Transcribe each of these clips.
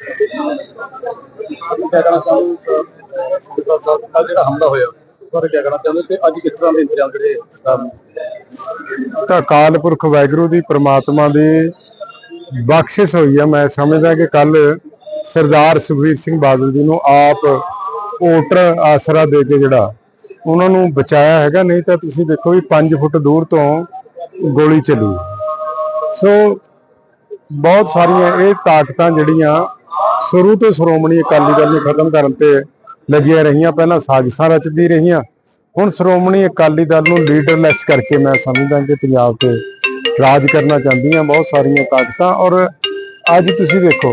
ਕਿਆ ਕਹਿਣਾ ਚਾਹੁੰਦੇ ਸਰਦਾਰ ਸਾਹਿਬ ਦਾ ਜਿਹੜਾ ਹਮਲਾ ਹੋਇਆ ਬਾਰੇ ਕਿਆ ਕਹਿਣਾ ਚਾਹੁੰਦੇ ਤੇ ਅੱਜ ਕਿਸ ਤਰ੍ਹਾਂ ਦੇ ਇੰਤਜ਼ਾਮ ਜਿਹੜੇ ਸਰਕਾਰ ਨੇ ਤਾਂ ਅਕਾਲ ਪੁਰਖ ਵਾਹਿਗੁਰੂ ਦੀ ਪ੍ਰਮਾਤਮਾ ਦੀ ਬਖਸ਼ਿਸ਼ ਹੋਈ ਆ। ਮੈਂ ਸਮਝਦਾ ਕਿ ਕੱਲ ਸਰਦਾਰ ਸੁਖਬੀਰ ਸਿੰਘ ਬਾਦਲ ਜੀ ਨੂੰ ਆਪ ਵੋਟਰ ਆਸਰਾ ਦੇ ਕੇ ਜਿਹੜਾ ਉਹਨਾਂ ਨੂੰ ਬਚਾਇਆ ਹੈਗਾ, ਨਹੀਂ ਤਾਂ ਤੁਸੀਂ ਦੇਖੋ ਵੀ 5 ਫੁੱਟ ਦੂਰ ਤੋਂ ਗੋਲੀ ਚੱਲੀ। ਸੋ ਬਹੁਤ ਸਾਰੀਆਂ ਇਹ ਤਾਕਤਾਂ ਜਿਹੜੀਆਂ ਸ਼ੁਰੂ ਤੋਂ ਸ਼੍ਰੋਮਣੀ ਅਕਾਲੀ ਦਲ ਨੂੰ ਖਤਮ ਕਰਨ ਤੇ ਲੱਗੀਆਂ ਰਹੀਆਂ, ਪਹਿਲਾਂ ਸਾਜ਼ਿਸ਼ਾਂ ਰਚਦੀ ਰਹੀਆਂ। ਹੁਣ ਸ਼੍ਰੋਮਣੀ ਅਕਾਲੀ ਦਲ ਨੂੰ ਲੀਡਰਲੈਸ ਕਰਕੇ ਮੈਂ ਸਮਝਦਾ ਕਿ ਪੰਜਾਬ ਤੇ ਰਾਜ ਕਰਨਾ ਚਾਹੁੰਦੀਆਂ ਬਹੁਤ ਸਾਰੀਆਂ ਤਾਕਤਾਂ ਔਰ ਅੱਜ ਤੁਸੀਂ ਦੇਖੋ,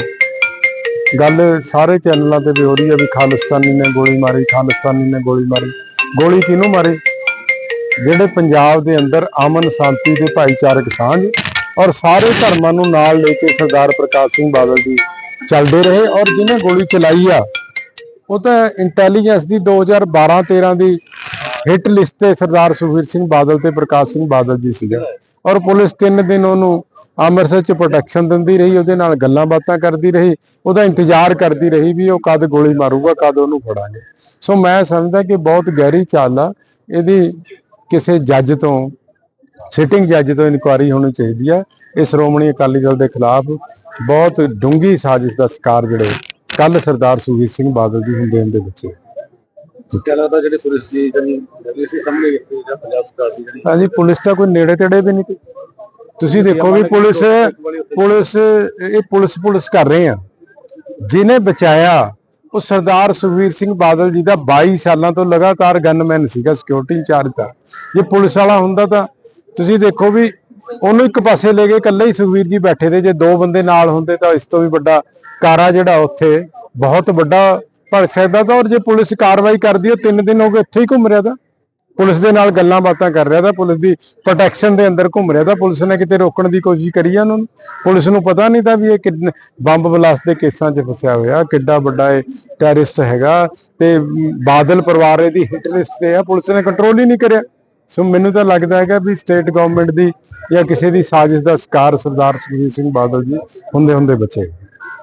ਗੱਲ ਸਾਰੇ ਚੈਨਲਾਂ ਤੇ ਵੀ ਹੋ ਰਹੀ ਹੈ ਵੀ ਖਾਲਿਸਤਾਨੀ ਨੇ ਗੋਲੀ ਮਾਰੀ, ਖਾਲਿਸਤਾਨੀ ਨੇ ਗੋਲੀ ਮਾਰੀ। ਗੋਲੀ ਕਿਹਨੂੰ ਮਾਰੀ? ਜਿਹੜੇ ਪੰਜਾਬ ਦੇ ਅੰਦਰ ਅਮਨ ਸ਼ਾਂਤੀ ਦੇ ਭਾਈਚਾਰਕ ਸਾਂਝ ਔਰ ਸਾਰੇ ਧਰਮਾਂ ਨੂੰ ਨਾਲ ਲੈ ਕੇ ਸਰਦਾਰ ਪ੍ਰਕਾਸ਼ ਸਿੰਘ ਬਾਦਲ ਜੀ ਚੱਲਦੇ ਰਹੇ ਔਰ ਜਿਹਨੇ ਗੋਲੀ ਚਲਾਈ ਆ, ਉਹ ਤਾਂ ਇੰਟੈਲੀਜੈਂਸ ਦੀ 2012-13 ਦੀ ਹਿੱਟ ਲਿਸਟ ਤੇ ਸਰਦਾਰ ਸੁਖਬੀਰ ਸਿੰਘ ਬਾਦਲ ਤੇ ਪ੍ਰਕਾਸ਼ ਸਿੰਘ ਬਾਦਲ ਜੀ ਸੀਗਾ। ਔਰ ਪੁਲਿਸ ਤਿੰਨ ਦਿਨ ਉਹਨੂੰ ਅੰਮ੍ਰਿਤਸਰ ਚ ਪ੍ਰੋਟੈਕਸ਼ਨ ਦਿੰਦੀ ਰਹੀ, ਉਹਦੇ ਨਾਲ ਗੱਲਾਂ ਬਾਤਾਂ ਕਰਦੀ ਰਹੀ, ਉਹਦਾ ਇੰਤਜ਼ਾਰ ਕਰਦੀ ਰਹੀ ਵੀ ਉਹ ਕਦ ਗੋਲੀ ਮਾਰੂਗਾ, ਕਦ ਉਹਨੂੰ ਫੜਾਂਗੇ। ਸੋ ਮੈਂ ਸਮਝਦਾ ਕਿ ਬਹੁਤ ਗਹਿਰੀ ਚਾਲ ਆ, ਇਹਦੀ ਕਿਸੇ ਜੱਜ ਤੋਂ ਸਿਟਿੰਗ ਜੱਜ ਤੋਂ ਇਨਕੁਆਰੀ ਹੋਣੀ ਚਾਹੀਦੀ ਆ ਇਹ ਸ਼੍ਰੋਮਣੀ ਅਕਾਲੀ ਦਲ ਦੇ ਖਿਲਾਫ ਬਹੁਤ ਡੂੰਗੀ ਸਾਜ਼ਿਸ਼ ਦਾ ਸ਼ਿਕਾਰ ਜਿਹੜੇ ਕੱਲ ਸਰਦਾਰ ਸੁਖਬੀਰ ਸਿੰਘ ਬਾਦਲ ਜੀ ਹੁੰਦੇ ਲੱਗਦਾ ਜਿਹੜੇ ਪੁਲਿਸ ਦੀ ਜਿਹੜੀ ਸੀ ਸਾਹਮਣੇ ਜਿਹੜੀ ਜਾਂ ਪੰਜਾਬ ਸਰਕਾਰ ਦੀ ਜਿਹੜੀ। ਹਾਂਜੀ ਪੁਲਿਸ ਤਾਂ ਕੋਈ ਨੇੜੇ ਤੇੜੇ ਵੀ ਨਹੀਂ ਤੁਸੀਂ ਦੇਖੋ ਵੀ ਪੁਲਿਸ ਪੁਲਿਸ ਇਹ ਪੁਲਿਸ ਪੁਲਿਸ ਕਰ ਰਹੇ ਆ। ਜਿਹਨੇ ਬਚਾਇਆ ਉਹ ਸਰਦਾਰ ਸੁਖਵੀਰ ਸਿੰਘ ਬਾਦਲ ਜੀ ਦਾ 22 ਸਾਲਾਂ ਤੋਂ ਲਗਾਤਾਰ ਗਨਮੈਨ ਸੀਗਾ ਸਿਕਿਉਰਿਟੀ ਇੰਚਾਰਜ ਦਾ। ਜੇ ਪੁਲਿਸ ਵਾਲਾ ਹੁੰਦਾ ਤਾਂ ਤੁਸੀਂ ਦੇਖੋ ਵੀ ਉਹਨੂੰ ਇੱਕ ਪਾਸੇ ਲੈ ਕੇ ਇਕੱਲੇ ਹੀ ਸੁਖਵੀਰ ਜੀ ਬੈਠੇ ਤੇ ਜੇ ਦੋ ਬੰਦੇ ਨਾਲ ਹੁੰਦੇ ਤਾਂ ਇਸ ਤੋਂ ਵੀ ਵੱਡਾ ਕਾਰਾ ਜਿਹੜਾ ਉੱਥੇ ਬਹੁਤ ਵੱਡਾ ਭੜ ਸਕਦਾ ਤਾਂ ਔਰ ਜੇ ਪੁਲਿਸ ਕਾਰਵਾਈ ਕਰਦੀ ਉਹ ਤਿੰਨ ਦਿਨ ਹੋ ਗਏ ਇੱਥੇ ਹੀ ਘੁੰਮ ਰਿਹਾ ਤਾਂ। ਪੁਲਿਸ ਦੇ ਨਾਲ ਗੱਲਾਂ ਬਾਤਾਂ ਕਰ ਰਿਹਾ ਤਾਂ, ਪੁਲਿਸ ਦੀ ਪ੍ਰੋਟੈਕਸ਼ਨ ਦੇ ਅੰਦਰ ਘੁੰਮ ਰਿਹਾ ਤਾਂ, ਪੁਲਿਸ ਨੇ ਕਿਤੇ ਰੋਕਣ ਦੀ ਕੋਸ਼ਿਸ਼ ਕਰੀ ਆ ਉਹਨਾਂ ਨੂੰ। ਪੁਲਿਸ ਨੂੰ ਪਤਾ ਨਹੀਂ ਤਾਂ ਵੀ ਇਹ ਕਿੰਨ- ਬੰਬ ਬਲਾਸਟ ਦੇ ਕੇਸਾਂ 'ਚ ਫਸਿਆ ਹੋਇਆ, ਕਿੱਡਾ ਵੱਡਾ ਇਹ ਟੈਰਰਿਸਟ ਹੈਗਾ ਤੇ ਬਾਦਲ ਪਰਿਵਾਰ ਇਹਦੀ ਹਿੱਟ ਲਿਸਟ ਤੇ ਆ, ਪੁਲਿਸ ਨੇ ਕੰਟਰੋਲ ਹੀ ਨਹੀਂ ਕਰਿਆ। ਸੋ ਮੈਨੂੰ ਤਾਂ ਲੱਗਦਾ ਹੈਗਾ ਵੀ ਸਟੇਟ ਗਵਰਨਮੈਂਟ ਦੀ ਜਾਂ ਕਿਸੇ ਦੀ ਸਾਜ਼ਿਸ਼ ਦਾ ਸ਼ਿਕਾਰ ਸਰਦਾਰ ਸੁਖਬੀਰ ਸਿੰਘ ਬਾਦਲ ਜੀ ਹੁੰਦੇ ਹੁੰਦੇ ਬਚੇ।